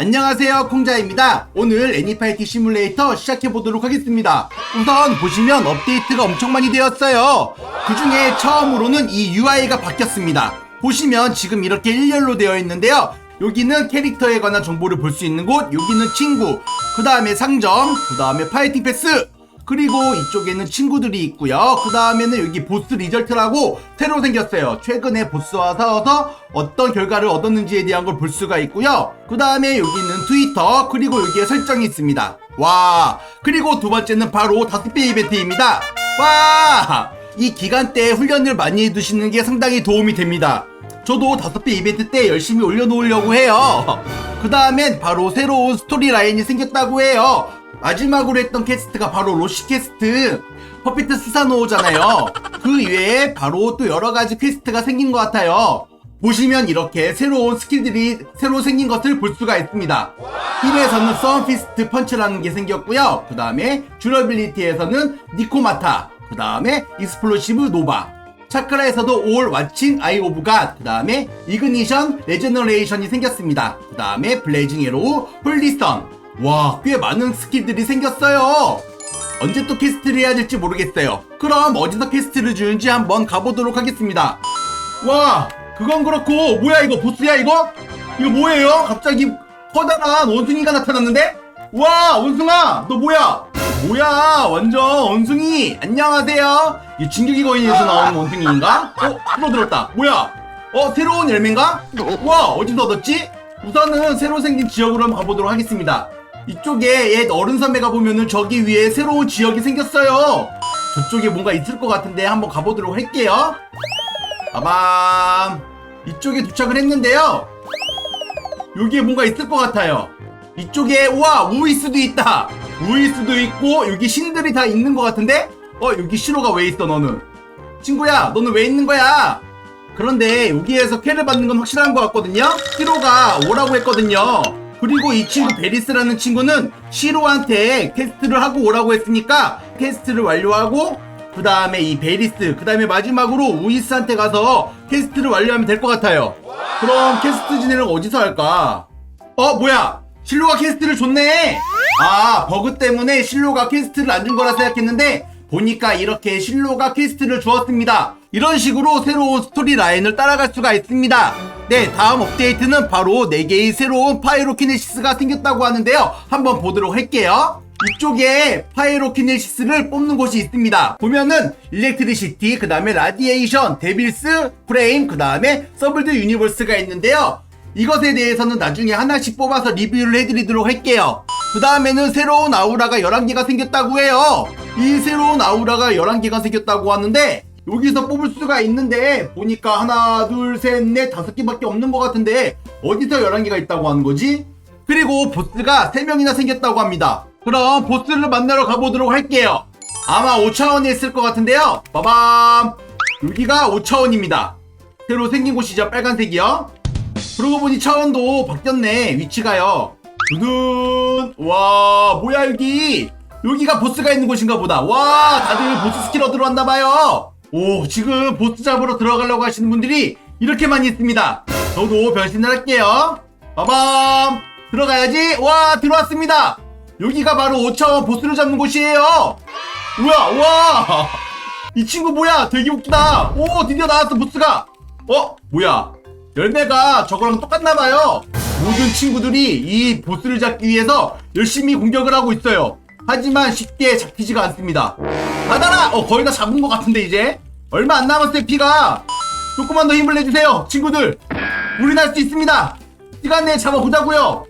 안녕하세요 콩자입니다. 오늘 애니파이티 시뮬레이터 시작해보도록 하겠습니다. 우선 보시면 업데이트가 엄청 많이 되었어요. 그 중에 처음으로는 이 UI가 바뀌었습니다. 보시면 지금 이렇게 일렬로 되어 있는데요. 여기는 캐릭터에 관한 정보를 볼 수 있는 곳 여기는 친구 그 다음에 상점 그 다음에 파이팅 패스 그리고 이쪽에는 친구들이 있고요. 그 다음에는 여기 보스 리절트라고 새로 생겼어요. 최근에 보스와 싸워서 어떤 결과를 얻었는지에 대한 걸 볼 수가 있고요. 그 다음에 여기는 트위터 그리고 여기에 설정이 있습니다. 와 그리고 두 번째는 바로 다섯 배 이벤트입니다. 와! 이 기간 때 훈련을 많이 해두시는 게 상당히 도움이 됩니다. 저도 다섯 배 이벤트 때 열심히 올려놓으려고 해요. 그 다음엔 바로 새로운 스토리 라인이 생겼다고 해요. 마지막으로 했던 캐스트가 바로 로시 캐스트 퍼피트 스사노잖아요. 그 외에 바로 또 여러 가지 퀘스트가 생긴 것 같아요. 보시면 이렇게 새로운 스킬들이 새로 생긴 것을 볼 수가 있습니다. 힐에서는 썬피스트 펀치라는 게 생겼고요. 그 다음에 듀러빌리티에서는 니코마타, 그 다음에 익스플로시브 노바, 차크라에서도 올 왓칭 아이 오브 갓, 그 다음에 이그니션 레제너레이션이 생겼습니다. 그 다음에 블레이징 에로우 홀리선. 와, 꽤 많은 스킬들이 생겼어요. 언제 또 퀘스트를 해야 될지 모르겠어요. 그럼 어디서 퀘스트를 주는지 한번 가보도록 하겠습니다. 와, 그건 그렇고, 뭐야 이거 보스야 이거? 이거 뭐예요? 갑자기 커다란 원숭이가 나타났는데? 와, 원숭아, 너 뭐야? 뭐야, 완전 원숭이. 안녕하세요. 이 진격의 거인에서 나오는 원숭이인가? 어, 풀어들었다. 뭐야? 어, 새로운 열매인가? 와, 어디서 얻었지? 우선은 새로 생긴 지역으로 한번 가보도록 하겠습니다. 이쪽에 옛 어른 선배가 보면은 저기 위에 새로운 지역이 생겼어요. 저쪽에 뭔가 있을 것 같은데 한번 가보도록 할게요. 빠밤. 이쪽에 도착을 했는데요. 여기에 뭔가 있을 것 같아요. 이쪽에 우와 우이스도 있다. 우이스도 있고 여기 신들이 다 있는 것 같은데? 어 여기 시로가 왜 있어 너는? 친구야 너는 왜 있는 거야? 그런데 여기에서 캐를 받는 건 확실한 것 같거든요. 시로가 오라고 했거든요. 그리고 이 친구 베리스라는 친구는 시로한테 퀘스트를 하고 오라고 했으니까 퀘스트를 완료하고 그 다음에 이 베리스 그 다음에 마지막으로 우이스한테 가서 퀘스트를 완료하면 될 것 같아요. 그럼 퀘스트 진행을 어디서 할까? 어 뭐야 실로가 퀘스트를 줬네 아 버그 때문에 실로가 퀘스트를 안 준 거라 생각했는데 보니까 이렇게 실로가 퀘스트를 주었습니다 이런 식으로 새로운 스토리 라인을 따라갈 수가 있습니다 네 다음 업데이트는 바로 4개의 새로운 파이로키네시스가 생겼다고 하는데요 한번 보도록 할게요 이쪽에 파이로키네시스를 뽑는 곳이 있습니다. 보면은 일렉트리시티, 그 다음에 라디에이션, 데빌스, 프레임, 그 다음에 서블드 유니버스가 있는데요. 이것에 대해서는 나중에 하나씩 뽑아서 리뷰를 해드리도록 할게요. 그 다음에는 새로운 아우라가 11개가 생겼다고 해요. 이 새로운 아우라가 11개가 생겼다고 하는데 여기서 뽑을 수가 있는데 보니까 하나, 둘, 셋, 넷, 다섯 개밖에 없는 것 같은데 어디서 11개가 있다고 하는 거지? 그리고 보스가 3명이나 생겼다고 합니다. 그럼 보스를 만나러 가보도록 할게요. 아마 5차원에 있을 것 같은데요. 빠밤! 여기가 5차원입니다. 새로 생긴 곳이죠. 빨간색이요. 그러고 보니 차원도 바뀌었네. 위치가요. 두둔! 와, 뭐야, 여기! 여기가 보스가 있는 곳인가 보다. 와, 다들 보스 스킬 얻으러 왔나봐요. 오, 지금 보스 잡으러 들어가려고 하시는 분들이 이렇게 많이 있습니다. 저도 변신을 할게요. 빠밤! 들어가야지. 와, 들어왔습니다. 여기가 바로 5차원 보스를 잡는 곳이에요. 뭐야, 와! 이 친구 뭐야? 되게 웃기다. 오, 드디어 나왔어, 보스가. 어, 뭐야? 열매가 저거랑 똑같나봐요. 모든 친구들이 이 보스를 잡기 위해서 열심히 공격을 하고 있어요. 하지만 쉽게 잡히지가 않습니다. 받아라! 어, 거의 다 잡은 것 같은데, 이제? 얼마 안 남았어요, 피가. 조금만 더 힘을 내주세요, 친구들. 우린 할 수 있습니다. 시간 내에 잡아보자고요.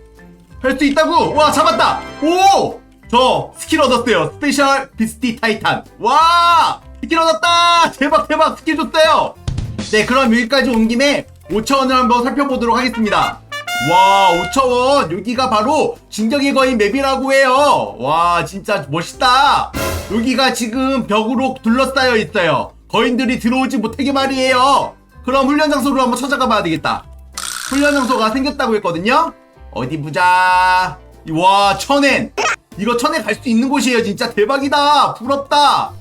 할 수 있다고! 와, 잡았다! 오! 저 스킬 얻었어요. 스페셜 비스티 타이탄. 와! 스킬 얻었다! 대박, 대박! 스킬 줬어요! 네, 그럼 여기까지 온 김에 5차원을 한번 살펴보도록 하겠습니다. 와, 5차원! 여기가 바로 진격의 거인 맵이라고 해요. 와, 진짜 멋있다! 여기가 지금 벽으로 둘러싸여 있어요. 거인들이 들어오지 못하게 말이에요. 그럼 훈련 장소로 한번 찾아가 봐야 되겠다. 훈련 장소가 생겼다고 했거든요? 어디 보자. 와, 천엔! 이거 천엔 갈 수 있는 곳이에요, 진짜. 대박이다! 부럽다!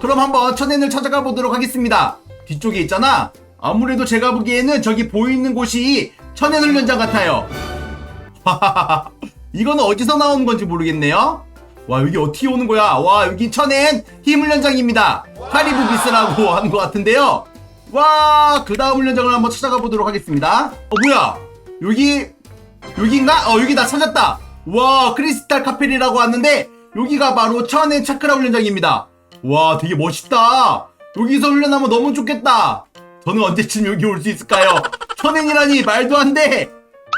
그럼 한번 천엔을 찾아가 보도록 하겠습니다. 뒤쪽에 있잖아. 아무래도 제가 보기에는 저기 보이는 곳이 천연 훈련장 같아요. 이거는 어디서 나오는 건지 모르겠네요. 와 여기 어떻게 오는 거야? 와 여기 천엔 힘훈련장입니다. 카리브 비스라고 하는 것 같은데요. 와 그 다음 훈련장을 한번 찾아가 보도록 하겠습니다. 어 뭐야? 여기 여기인가? 어 여기 나 찾았다. 와 크리스탈 카펠이라고 하는데 여기가 바로 천엔 차크라 훈련장입니다. 와 되게 멋있다. 여기서 훈련하면 너무 좋겠다. 저는 언제쯤 여기 올 수 있을까요? 천엔이라니 말도 안 돼.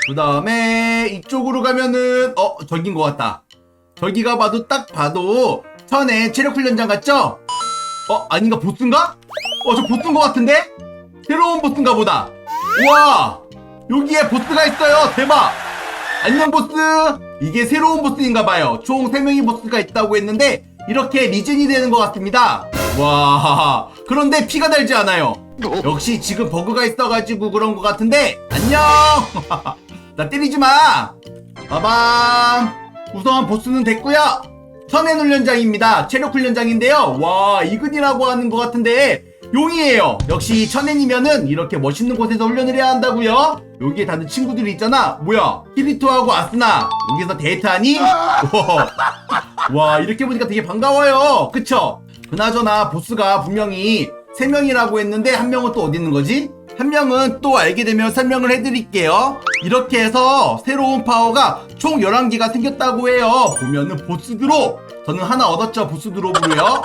그 다음에 이쪽으로 가면은 어 저긴 것 같다. 저기가 봐도 딱 봐도 천엔 체력 훈련장 같죠? 어 아닌가 보스인가? 어 저 보스인 것 같은데? 새로운 보스인가 보다. 우와 여기에 보스가 있어요. 대박. 안녕 보스. 이게 새로운 보스인가 봐요. 총 3명의 보스가 있다고 했는데 이렇게 리즌이 되는 것 같습니다. 와 그런데 피가 달지 않아요. 역시 지금 버그가 있어가지고 그런 것 같은데 안녕. 나 때리지 마. 빠밤. 우선 보스는 됐고요. 선행 훈련장입니다. 체력 훈련장인데요. 와 이근이라고 하는 것 같은데 용이에요. 역시 천엔이면은 이렇게 멋있는 곳에서 훈련을 해야 한다고요. 여기에 다들 친구들이 있잖아. 뭐야? 키리토하고 아스나 여기서 데이트하니? 와, 와 이렇게 보니까 되게 반가워요. 그쵸? 그나저나 보스가 분명히 세 명이라고 했는데 한 명은 또 어디 있는 거지? 한 명은 또 알게 되면 설명을 해드릴게요. 이렇게 해서 새로운 파워가 총 11개가 생겼다고 해요. 보면은 보스드로 저는 하나 얻었죠. 보스드로브로요.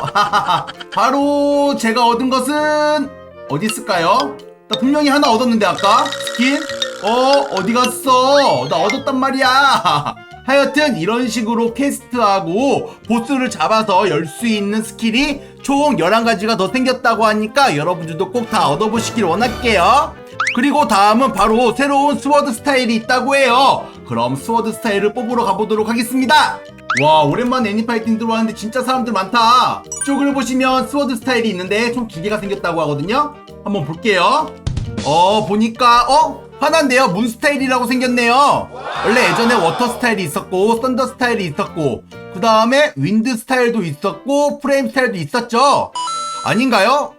바로 제가 얻은 것은 어디 있을까요? 나 분명히 하나 얻었는데 아까 스킨? 어 어디 갔어? 나 얻었단 말이야. 하여튼 이런 식으로 퀘스트하고 보스를 잡아서 열 수 있는 스킬이 총 11가지가 더 생겼다고 하니까 여러분들도 꼭 다 얻어보시길 원할게요. 그리고 다음은 바로 새로운 스워드 스타일이 있다고 해요. 그럼 스워드 스타일을 뽑으러 가보도록 하겠습니다. 와 오랜만에 애니파이팅 들어왔는데 진짜 사람들 많다. 쪽을 보시면 스워드 스타일이 있는데 총 두 개가 생겼다고 하거든요. 한번 볼게요. 어 보니까 어 화난데요 문 스타일이라고 생겼네요 원래 예전에 워터 스타일이 있었고 썬더 스타일이 있었고 그 다음에 윈드 스타일도 있었고 프레임 스타일도 있었죠 아닌가요?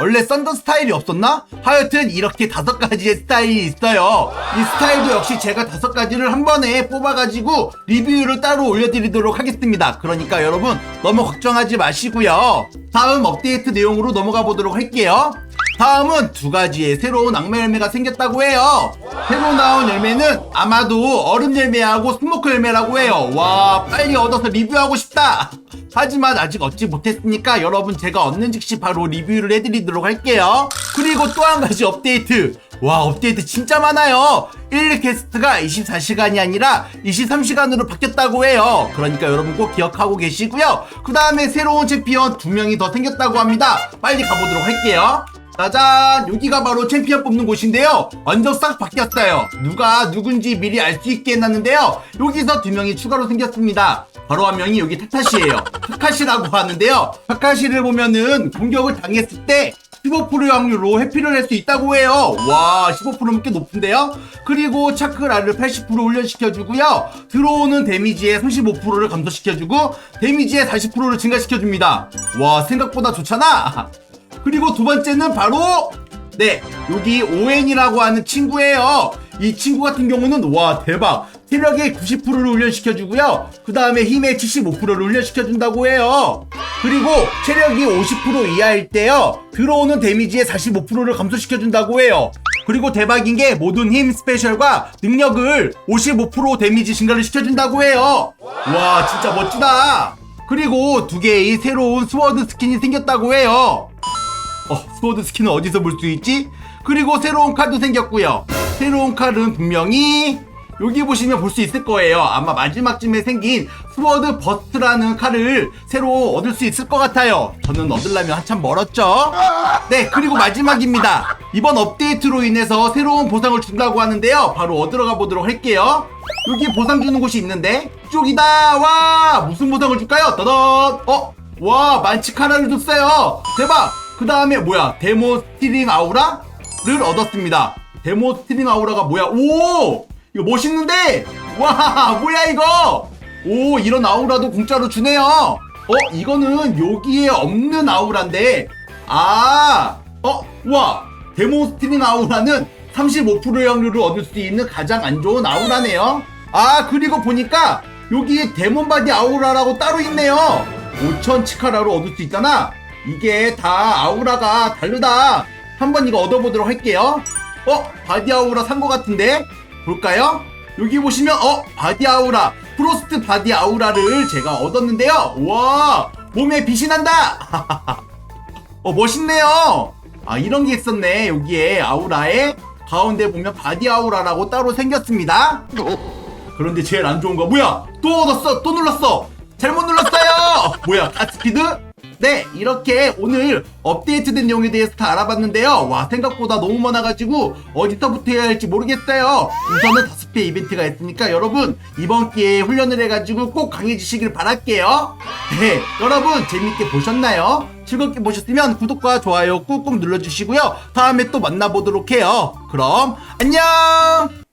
원래 썬더 스타일이 없었나? 하여튼 이렇게 다섯 가지의 스타일이 있어요. 이 스타일도 역시 제가 다섯 가지를 한 번에 뽑아가지고 리뷰를 따로 올려드리도록 하겠습니다. 그러니까 여러분 너무 걱정하지 마시고요. 다음 업데이트 내용으로 넘어가 보도록 할게요. 다음은 두 가지의 새로운 악마 열매가 생겼다고 해요. 새로 나온 열매는 아마도 얼음 열매하고 스모크 열매라고 해요. 와, 빨리 얻어서 리뷰하고 싶다. 하지만 아직 얻지 못했으니까 여러분 제가 얻는 즉시 바로 리뷰를 해드리도록 할게요. 그리고 또 한 가지 업데이트. 와, 업데이트 진짜 많아요. 1일 캐스트가 24시간이 아니라 23시간으로 바뀌었다고 해요. 그러니까 여러분 꼭 기억하고 계시고요. 그 다음에 새로운 챔피언 두 명이 더 생겼다고 합니다. 빨리 가보도록 할게요. 짜잔! 여기가 바로 챔피언 뽑는 곳인데요. 완전 싹 바뀌었어요. 누가 누군지 미리 알 수 있게 해놨는데요. 여기서 두 명이 추가로 생겼습니다. 바로 한 명이 여기 타카시예요. 타카시라고 하는데요. 타카시를 보면은 공격을 당했을 때 15% 확률로 회피를 할 수 있다고 해요. 와, 15%면 꽤 높은데요? 그리고 차크라를 80% 훈련시켜주고요. 들어오는 데미지의 35%를 감소시켜주고, 데미지의 40%를 증가시켜줍니다. 와, 생각보다 좋잖아? 그리고 두 번째는 바로 네 여기 오엔이라고 하는 친구예요. 이 친구 같은 경우는 와 대박. 체력의 90%를 훈련시켜주고요. 그 다음에 힘의 75%를 훈련시켜준다고 해요. 그리고 체력이 50% 이하일 때요. 들어오는 데미지의 45%를 감소시켜준다고 해요. 그리고 대박인 게 모든 힘 스페셜과 능력을 55% 데미지 증가를 시켜준다고 해요. 와 진짜 멋지다. 그리고 두 개의 새로운 스워드 스킨이 생겼다고 해요 어, 스워드 스킨은 어디서 볼 수 있지? 그리고 새로운 카드 생겼고요. 새로운 카드는 분명히 여기 보시면 볼 수 있을 거예요. 아마 마지막쯤에 생긴 스워드 버스트라는 칼을 새로 얻을 수 있을 것 같아요. 저는 얻으려면 한참 멀었죠. 네, 그리고 마지막입니다. 이번 업데이트로 인해서 새로운 보상을 준다고 하는데요. 바로 얻으러 가보도록 할게요. 여기 보상 주는 곳이 있는데 이쪽이다. 와, 무슨 보상을 줄까요? 떠덧. 어, 와, 만치 카라를 줬어요. 대박. 그 다음에 뭐야? 데모 스티링 아우라를 얻었습니다. 데모 스티링 아우라가 뭐야? 오! 이거 멋있는데? 와 뭐야 이거? 오 이런 아우라도 공짜로 주네요. 어 이거는 여기에 없는 아우라인데. 아어와. 데모 스티링 아우라는 35%의 확률을 얻을 수 있는 가장 안 좋은 아우라네요. 아 그리고 보니까 여기 데몬바디 아우라라고 따로 있네요. 5천 치카라로 얻을 수 있잖아 이게 다 아우라가 다르다. 한번 이거 얻어보도록 할게요. 어 바디 아우라 산 것 같은데? 볼까요? 여기 보시면 어 바디 아우라. 프로스트 바디 아우라를 제가 얻었는데요. 우와 몸에 빛이 난다. 어 멋있네요. 아 이런 게 있었네 여기에 아우라에. 가운데 보면 바디 아우라라고 따로 생겼습니다. 그런데 제일 안 좋은 거 뭐야? 또 얻었어 또 눌렀어. 잘못 눌렀어요. 뭐야 가스피드 네 이렇게 오늘 업데이트된 내용에 대해서 다 알아봤는데요. 와 생각보다 너무 많아가지고 어디서부터 해야 할지 모르겠어요. 우선은 다섯 개 이벤트가 있으니까 여러분 이번 기회에 훈련을 해가지고 꼭 강해지시길 바랄게요. 네 여러분 재밌게 보셨나요? 즐겁게 보셨으면 구독과 좋아요 꾹꾹 눌러주시고요. 다음에 또 만나보도록 해요. 그럼 안녕